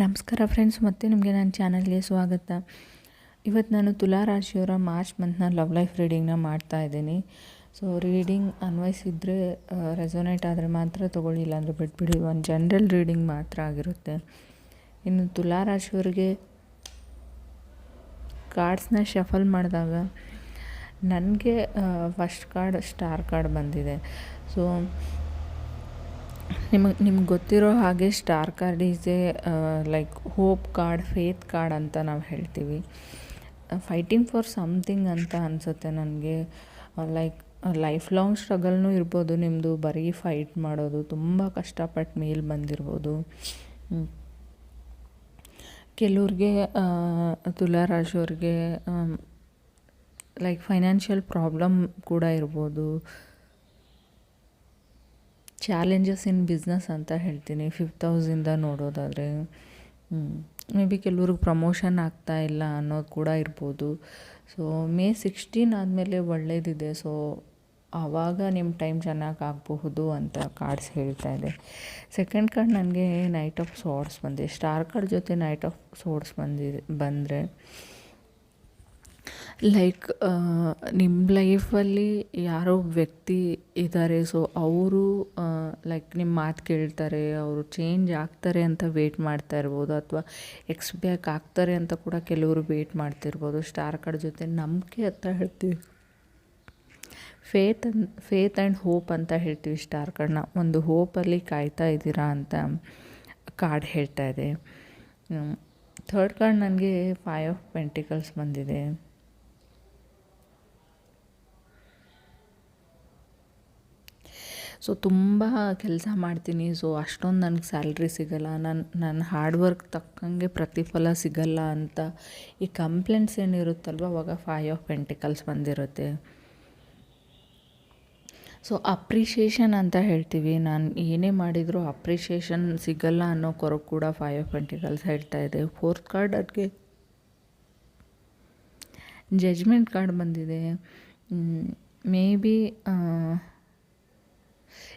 ನಮಸ್ಕಾರ ಫ್ರೆಂಡ್ಸ್ ಮತ್ತೆ ನಿಮಗೆ ನನ್ನ ಚಾನಲ್ಗೆ ಸ್ವಾಗತ. ಇವತ್ತು ನಾನು ತುಲಾ ರಾಶಿಯವರ ಮಾರ್ಚ್ ಮಂತ್ನ ಲವ್ ಲೈಫ್ ರೀಡಿಂಗ್ನ ಮಾಡ್ತಾ ಇದ್ದೀನಿ. ಸೊ ರೀಡಿಂಗ್ ಅನ್ವಯಿಸಿದರೆ ರೆಸೊನೇಟ್ ಆದರೆ ಮಾತ್ರ ತೊಗೊಳ್ಳಿ, ಇಲ್ಲಾಂದರೆ ಬಿಟ್ಬಿಡಿ. ಒಂದು ಜನರಲ್ ರೀಡಿಂಗ್ ಮಾತ್ರ ಆಗಿರುತ್ತೆ. ಇನ್ನು ತುಲಾ ರಾಶಿಯವರಿಗೆ ಕಾರ್ಡ್ಸ್ನ ಶಫಲ್ ಮಾಡಿದಾಗ ನನಗೆ ಫಸ್ಟ್ ಕಾರ್ಡ್ ಸ್ಟಾರ್ ಕಾರ್ಡ್ ಬಂದಿದೆ. ಸೊ ನಿಮಗೆ, ನಿಮ್ಗೆ ಗೊತ್ತಿರೋ ಹಾಗೆ star card is a like hope card faith card ಅಂತ ನಾವು ಹೇಳ್ತೀವಿ. ಫೈಟಿಂಗ್ ಫಾರ್ ಸಮ್ಥಿಂಗ್ ಅಂತ ಅನಿಸುತ್ತೆ ನನಗೆ. ಲೈಕ್ ಲೈಫ್ ಲಾಂಗ್ ಸ್ಟ್ರಗಲ್ನೂ ಇರ್ಬೋದು ನಿಮ್ಮದು ಬರೀ ಫೈಟ್ ಮಾಡೋದು, ತುಂಬ ಕಷ್ಟಪಟ್ಟು ಮೇಲೆ ಬಂದಿರ್ಬೋದು. ಕೆಲವ್ರಿಗೆ ತುಲಾ ರಾಶಿಯವ್ರಿಗೆ ಲೈಕ್ ಫೈನಾನ್ಷಿಯಲ್ ಪ್ರಾಬ್ಲಮ್ ಕೂಡ ಇರ್ಬೋದು. ಚಾಲೆಂಜಸ್ ಇನ್ ಬಿಸ್ನೆಸ್ ಅಂತ ಹೇಳ್ತೀನಿ. ಫಿಫ್ತ್ ಹೌಸಿಂದ ನೋಡೋದಾದರೆ ಮೇ ಬಿ ಕೆಲವ್ರಿಗೆ ಪ್ರಮೋಷನ್ ಆಗ್ತಾ ಇಲ್ಲ ಅನ್ನೋದು ಕೂಡ ಇರ್ಬೋದು. ಸೊ ಮೇ ಸಿಕ್ಸ್ಟೀನ್ ಆದಮೇಲೆ ಒಳ್ಳೇದಿದೆ. ಸೊ ಆವಾಗ ನಿಮ್ಮ ಟೈಮ್ ಚೆನ್ನಾಗಿ ಆಗಬಹುದು ಅಂತ ಕಾರ್ಡ್ಸ್ ಹೇಳ್ತಾ ಇದೆ. ಸೆಕೆಂಡ್ ಕಾರ್ಡ್ ನನಗೆ ನೈಟ್ ಆಫ್ ಸೋರ್ಸ್ ಬಂದಿದೆ. ಸ್ಟಾರ್ ಕಾರ್ಡ್ ಜೊತೆ ನೈಟ್ ಆಫ್ ಸೋರ್ಸ್ ಬಂದಿದೆ, ಬಂದರೆ ಲೈಕ್ ನಿಮ್ಮ ಲೈಫಲ್ಲಿ ಯಾರೋ ವ್ಯಕ್ತಿ ಇದ್ದಾರೆ ಸೊ ಅವರು ಲೈಕ್ ನಿಮ್ಮ ಮಾತು ಕೇಳ್ತಾರೆ, ಅವರು ಚೇಂಜ್ ಆಗ್ತಾರೆ ಅಂತ ವೆಯ್ಟ್ ಮಾಡ್ತಾ ಇರ್ಬೋದು, ಅಥವಾ ಎಕ್ಸ್ ಬ್ಯಾಕ್ ಆಗ್ತಾರೆ ಅಂತ ಕೂಡ ಕೆಲವರು ವೆಯ್ಟ್ ಮಾಡ್ತಿರ್ಬೋದು. ಸ್ಟಾರ್ ಕಾರ್ಡ್ ಜೊತೆ ನಂಬಿಕೆ ಅಂತ ಹೇಳ್ತೀವಿ. Faith and faith and hope ಅಂತ ಹೇಳ್ತೀವಿ ಸ್ಟಾರ್ ಕಾರ್ಡ್ನ ಒಂದು ಹೋಪಲ್ಲಿ ಕಾಯ್ತಾ ಇದ್ದೀರಾ ಅಂತ ಕಾರ್ಡ್ ಹೇಳ್ತಾ ಇದೆ. ಥರ್ಡ್ ಕಾರ್ಡ್ ನನಗೆ ಫೈವ್ ಆಫ್ ಪೆಂಟಿಕಲ್ಸ್ ಬಂದಿದೆ. ಸೊ ತುಂಬ ಕೆಲಸ ಮಾಡ್ತೀನಿ. ಸೊ ಅಷ್ಟೊಂದು ನನಗೆ ಸ್ಯಾಲ್ರಿ ಸಿಗಲ್ಲ. ನನ್ನ ನನ್ನ ಹಾರ್ಡ್ ವರ್ಕ್ ತಕ್ಕಂಗೆ ಪ್ರತಿಫಲ ಸಿಗಲ್ಲ ಅಂತ. ಈ ಕಂಪ್ಲೇಂಟ್ಸ್ ಏನಿರುತ್ತಲ್ವ, ಅವಾಗ ಫೈವ್ ಆಫ್ ಪೆಂಟಿಕಲ್ಸ್ ಬಂದಿರುತ್ತೆ. ಸೊ ಅಪ್ರಿಷಿಯೇಷನ್ ಅಂತ ಹೇಳ್ತೀವಿ. ನಾನು ಏನೇ ಮಾಡಿದರೂ ಅಪ್ರಿಷಿಯೇಷನ್ ಸಿಗಲ್ಲ ಅನ್ನೋ ಕೊರಗು ಕೂಡ ಫೈವ್ ಆಫ್ ಪೆಂಟಿಕಲ್ಸ್ ಹೇಳ್ತಾ ಇದೆ. ಫೋರ್ತ್ ಕಾರ್ಡ್ ಅದಕ್ಕೆ ಜಜ್ಮೆಂಟ್ ಕಾರ್ಡ್ ಬಂದಿದೆ. ಮೇ ಬಿ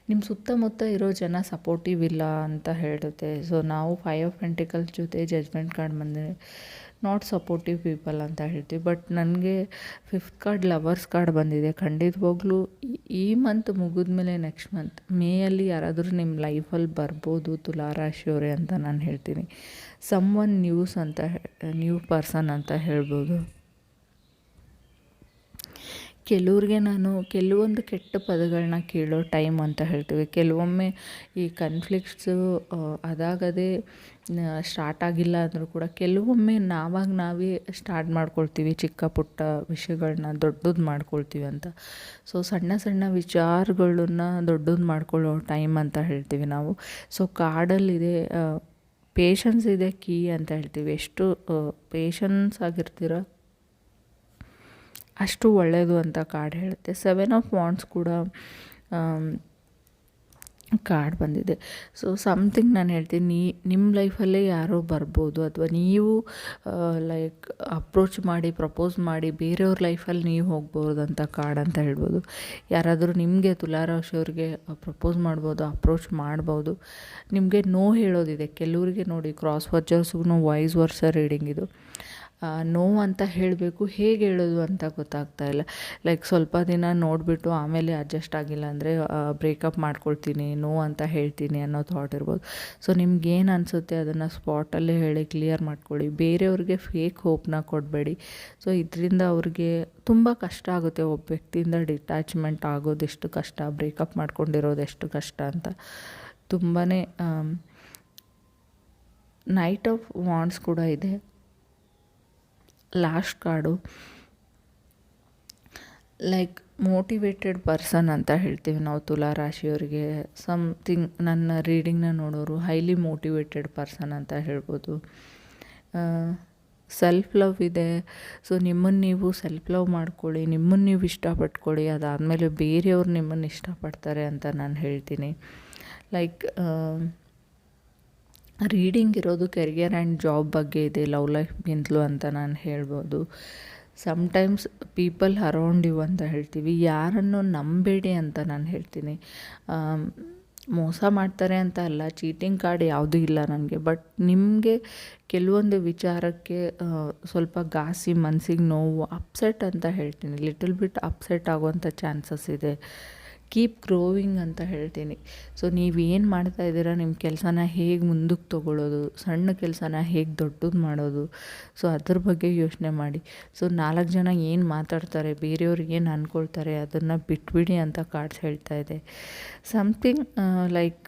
ನಿಮ್ಮ ಸುತ್ತಮುತ್ತ ಇರೋ ಜನ ಸಪೋರ್ಟಿವ್ ಇಲ್ಲ ಅಂತ ಹೇಳುತ್ತೆ. ಸೊ ನಾವು ಫೈವ್ ಆಫ್ ಜೊತೆ ಜಜ್ಮೆಂಟ್ ಕಾರ್ಡ್ ಬಂದರೆ ನಾಟ್ ಸಪೋರ್ಟಿವ್ ಪೀಪಲ್ ಅಂತ ಹೇಳ್ತೀವಿ. ಬಟ್ ನನಗೆ ಫಿಫ್ತ್ ಕಾರ್ಡ್ ಲವರ್ಸ್ ಕಾರ್ಡ್ ಬಂದಿದೆ. ಖಂಡಿತವಾಗ್ಲೂ ಈ ಮಂತ್ ಮುಗಿದ್ಮೇಲೆ ನೆಕ್ಸ್ಟ್ ಮಂತ್ ಮೇಯಲ್ಲಿ ಯಾರಾದರೂ ನಿಮ್ಮ ಲೈಫಲ್ಲಿ ಬರ್ಬೋದು ತುಲಾರಾಶಿಯವರೇ ಅಂತ ನಾನು ಹೇಳ್ತೀನಿ. ಸಮ್ ಒನ್ ನ್ಯೂಸ್ ಅಂತ ನ್ಯೂ ಪರ್ಸನ್ ಅಂತ ಹೇಳ್ಬೋದು. ಕೆಲವ್ರಿಗೆ ನಾನು ಕೆಲವೊಂದು ಕೆಟ್ಟ ಪದಗಳನ್ನ ಕೇಳೋ ಟೈಮ್ ಅಂತ ಹೇಳ್ತೀವಿ. ಕೆಲವೊಮ್ಮೆ ಈ ಕನ್ಫ್ಲಿಕ್ಟ್ಸು ಅದಾಗದೇ ಸ್ಟಾರ್ಟ್ ಆಗಿಲ್ಲ ಅಂದರೂ ಕೂಡ ಕೆಲವೊಮ್ಮೆ ನಾವಾಗ ನಾವೇ ಸ್ಟಾರ್ಟ್ ಮಾಡ್ಕೊಳ್ತೀವಿ ಚಿಕ್ಕ ಪುಟ್ಟ ವಿಷಯಗಳನ್ನ ದೊಡ್ಡದು ಮಾಡ್ಕೊಳ್ತೀವಿ ಅಂತ. ಸೊ ಸಣ್ಣ ಸಣ್ಣ ವಿಚಾರಗಳನ್ನ ದೊಡ್ಡದು ಮಾಡ್ಕೊಳ್ಳೋ ಟೈಮ್ ಅಂತ ಹೇಳ್ತೀವಿ ನಾವು. ಸೊ ಕಾಡಲ್ಲಿದೆ ಪೇಷನ್ಸ್ ಇದೆ ಕೀ ಅಂತ ಹೇಳ್ತೀವಿ. ಎಷ್ಟು ಪೇಷನ್ಸ್ ಆಗಿರ್ತೀರ ಅಷ್ಟು ಒಳ್ಳೆಯದು ಅಂತ ಕಾರ್ಡ್ ಹೇಳುತ್ತೆ. ಸೆವೆನ್ ಆಫ್ ವಾಂಡ್ಸ್ ಕೂಡ ಕಾರ್ಡ್ ಬಂದಿದೆ. ಸೊ ಸಮಥಿಂಗ್ ನಾನು ಹೇಳ್ತೀನಿ. ನೀ ನಿಮ್ಮ ಲೈಫಲ್ಲೇ ಯಾರೋ ಬರ್ಬೋದು ಅಥವಾ ನೀವು ಲೈಕ್ ಅಪ್ರೋಚ್ ಮಾಡಿ ಪ್ರಪೋಸ್ ಮಾಡಿ ಬೇರೆಯವ್ರ ಲೈಫಲ್ಲಿ ನೀವು ಹೋಗ್ಬೋದು ಅಂತ ಕಾರ್ಡ್ ಅಂತ ಹೇಳ್ಬೋದು. ಯಾರಾದರೂ ನಿಮಗೆ ತುಲಾರಾಶಿಯವ್ರಿಗೆ ಪ್ರಪೋಸ್ ಮಾಡ್ಬೋದು ಅಪ್ರೋಚ್ ಮಾಡ್ಬೋದು. ನಿಮಗೆ ನೋ ಹೇಳೋದಿದೆ. ಕೆಲವರಿಗೆ ನೋಡಿ ಕ್ರಾಸ್ ವಾಚರ್ಸ್ಗೂ ವಾಯ್ಸ್ ವರ್ಸ ರೀಡಿಂಗ್ ಇದು. ನೋವು ಅಂತ ಹೇಳಬೇಕು, ಹೇಗೆ ಹೇಳೋದು ಅಂತ ಗೊತ್ತಾಗ್ತಾ ಇಲ್ಲ. ಲೈಕ್ ಸ್ವಲ್ಪ ದಿನ ನೋಡಿಬಿಟ್ಟು ಆಮೇಲೆ ಅಡ್ಜಸ್ಟ್ ಆಗಿಲ್ಲ ಅಂದರೆ ಬ್ರೇಕಪ್ ಮಾಡ್ಕೊಳ್ತೀನಿ ನೋ ಅಂತ ಹೇಳ್ತೀನಿ ಅನ್ನೋ ಥಾಟ್ ಇರ್ಬೋದು. ಸೊ ನಿಮ್ಗೇನು ಅನಿಸುತ್ತೆ ಅದನ್ನು ಸ್ಪಾಟಲ್ಲೇ ಹೇಳಿ ಕ್ಲಿಯರ್ ಮಾಡ್ಕೊಳ್ಳಿ. ಬೇರೆಯವ್ರಿಗೆ ಫೇಕ್ ಹೋಪ್ನ ಕೊಡಬೇಡಿ. ಸೊ ಇದರಿಂದ ಅವ್ರಿಗೆ ತುಂಬ ಕಷ್ಟ ಆಗುತ್ತೆ. ಒಬ್ಬ ವ್ಯಕ್ತಿಯಿಂದ ಡಿಟ್ಯಾಚ್ಮೆಂಟ್ ಆಗೋದೆಷ್ಟು ಕಷ್ಟ ಬ್ರೇಕಪ್ ಮಾಡ್ಕೊಂಡಿರೋದು ಎಷ್ಟು ಕಷ್ಟ ಅಂತ. ತುಂಬಾ ನೈಟ್ ಆಫ್ ವಾಂಡ್ಸ್ ಕೂಡ ಇದೆ. Last card like motivated person ಅಂತ ಹೇಳ್ತೀವಿ ನಾವು ತುಲಾ ರಾಶಿಯವರಿಗೆ. ಸಮ್ಥಿಂಗ್ ನನ್ನ ರೀಡಿಂಗ್ನ ನೋಡೋರು ಹೈಲಿ ಮೋಟಿವೇಟೆಡ್ ಪರ್ಸನ್ ಅಂತ ಹೇಳ್ಬೋದು. ಸೆಲ್ಫ್ ಲವ್ ಇದೆ. ಸೊ ನಿಮ್ಮನ್ನು ನೀವು ಸೆಲ್ಫ್ ಲವ್ ಮಾಡ್ಕೊಳ್ಳಿ, ನಿಮ್ಮನ್ನು ನೀವು ಇಷ್ಟಪಟ್ಕೊಳ್ಳಿ, ಅದಾದಮೇಲೆ ಬೇರೆಯವ್ರು ನಿಮ್ಮನ್ನು ಇಷ್ಟಪಡ್ತಾರೆ ಅಂತ ನಾನು ಹೇಳ್ತೀನಿ. ಲೈಕ್ ರೀಡಿಂಗ್ ಇರೋದು ಕೆರಿಯರ್ ಆ್ಯಂಡ್ ಜಾಬ್ ಬಗ್ಗೆ ಇದೆ ಲವ್ ಲೈಫ್ಗಿಂತಲೂ ಅಂತ ನಾನು ಹೇಳ್ಬೋದು. ಸಮ್ಟೈಮ್ಸ್ ಪೀಪಲ್ ಅರೌಂಡ್ ಯು ಅಂತ ಹೇಳ್ತೀವಿ. ಯಾರನ್ನು ನಂಬೇಡಿ ಅಂತ ನಾನು ಹೇಳ್ತೀನಿ. ಮೋಸ ಮಾಡ್ತಾರೆ ಅಂತ ಅಲ್ಲ ಚೀಟಿಂಗ್ ಕಾರ್ಡ್ ಯಾವುದೂ ಇಲ್ಲ ನನಗೆ. ಬಟ್ ನಿಮಗೆ ಕೆಲವೊಂದು ವಿಚಾರಕ್ಕೆ ಸ್ವಲ್ಪ ಗಾಸಿ ಮನಸ್ಸಿಗೆ ನೋವು ಅಪ್ಸೆಟ್ ಅಂತ ಹೇಳ್ತೀನಿ. ಲಿಟಲ್ ಬಿಟ್ ಅಪ್ಸೆಟ್ ಆಗುವಂಥ ಚಾನ್ಸಸ್ ಇದೆ. ಕೀಪ್ ಗ್ರೋವಿಂಗ್ ಅಂತ ಹೇಳ್ತೀನಿ. ಸೊ ನೀವು ಏನು ಮಾಡ್ತಾ ಇದ್ದೀರಾ? ನಿಮ್ಮ ಕೆಲಸನ ಹೇಗೆ ಮುಂದಕ್ಕೆ ತೊಗೊಳ್ಳೋದು ಸಣ್ಣ ಕೆಲಸನ ಹೇಗೆ ದೊಡ್ಡದು ಮಾಡೋದು? ಸೊ ಅದ್ರ ಬಗ್ಗೆ ಯೋಚನೆ ಮಾಡಿ. ಸೊ ನಾಲ್ಕು ಜನ ಏನು ಮಾತಾಡ್ತಾರೆ? ಬೇರೆಯವ್ರಿಗೆ ಏನು ಅಂದ್ಕೊಳ್ತಾರೆ ಅದನ್ನು ಬಿಟ್ಬಿಡಿ ಅಂತ ಕಾಡ್ಸ್ ಹೇಳ್ತಾ ಇದೆ. ಸಮಥಿಂಗ್ ಲೈಕ್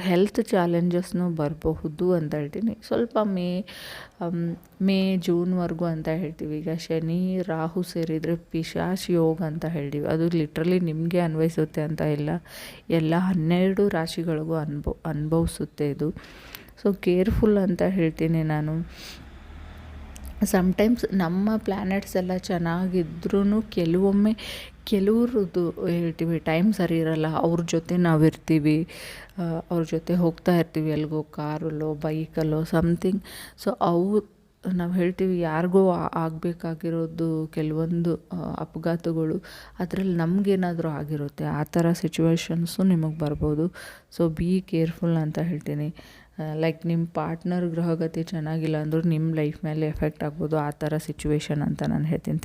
ಹೆಲ್ತ್ ಚಾಲೆಂಜಸ್ನೂ ಬರಬಹುದು ಅಂತ ಹೇಳ್ತೀನಿ. ಸ್ವಲ್ಪ ಮೇ ಮೇ ಜೂನ್ವರೆಗೂ ಅಂತ ಹೇಳ್ತೀವಿ. ಈಗ ಶನಿ, ರಾಹು ಸೇರಿದರೆ ಪಿಶಾಶ್ ಯೋಗ ಅಂತ ಹೇಳ್ತೀವಿ. ಅದು ಲಿಟ್ರಲಿ ನಿಮಗೆ ಅನ್ವಯಿಸುತ್ತೆ ಅಂತ ಇಲ್ಲ. ಎಲ್ಲ ಹನ್ನೆರಡು ರಾಶಿಗಳಿಗೂ ಅನ್ಭವ ಅನುಭವಿಸುತ್ತೆ ಇದು. ಸೊ ಕೇರ್ಫುಲ್ ಅಂತ ಹೇಳ್ತೀನಿ ನಾನು. ಸಮ್ಟೈಮ್ಸ್ ನಮ್ಮ ಪ್ಲ್ಯಾನೆಟ್ಸ್ ಎಲ್ಲ ಚೆನ್ನಾಗಿದ್ರೂ ಕೆಲವೊಮ್ಮೆ ಕೆಲವ್ರದ್ದು ಹೇಳ್ತೀವಿ ಟೈಮ್ ಸರಿ ಇರಲ್ಲ. ಅವ್ರ ಜೊತೆ ನಾವು ಇರ್ತೀವಿ ಅವ್ರ ಜೊತೆ ಹೋಗ್ತಾ ಇರ್ತೀವಿ, ಎಲ್ಗೋ ಕಾರಲ್ಲೋ, ಬೈಕಲ್ಲೋ ಸಮಥಿಂಗ್ ಸೊ ಅವು, ನಾವು ಹೇಳ್ತೀವಿ, ಯಾರಿಗೋ ಆಗಬೇಕಾಗಿರೋದು ಕೆಲವೊಂದು ಅಪಘಾತಗಳು, ಅದರಲ್ಲಿ ನಮಗೇನಾದರೂ ಆಗಿರುತ್ತೆ. ಆ ಥರ ಸಿಚುವೇಶನ್ಸು ನಿಮಗೆ ಬರ್ಬೋದು. ಸೊ ಬಿ ಕೇರ್ಫುಲ್ ಅಂತ ಹೇಳ್ತೀನಿ. ಲೈಕ್ ನಿಮ್ಮ ಪಾರ್ಟ್ನರ್ ಗ್ರಹಗತಿ ಚೆನ್ನಾಗಿಲ್ಲ ಅಂದರೂ ನಿಮ್ಮ ಲೈಫ್ ಮೇಲೆ ಎಫೆಕ್ಟ್ ಆಗ್ಬೋದು ಆ ಥರ ಸಿಚುವೇಶನ್ ಅಂತ ನಾನು ಹೇಳ್ತೀನಿ.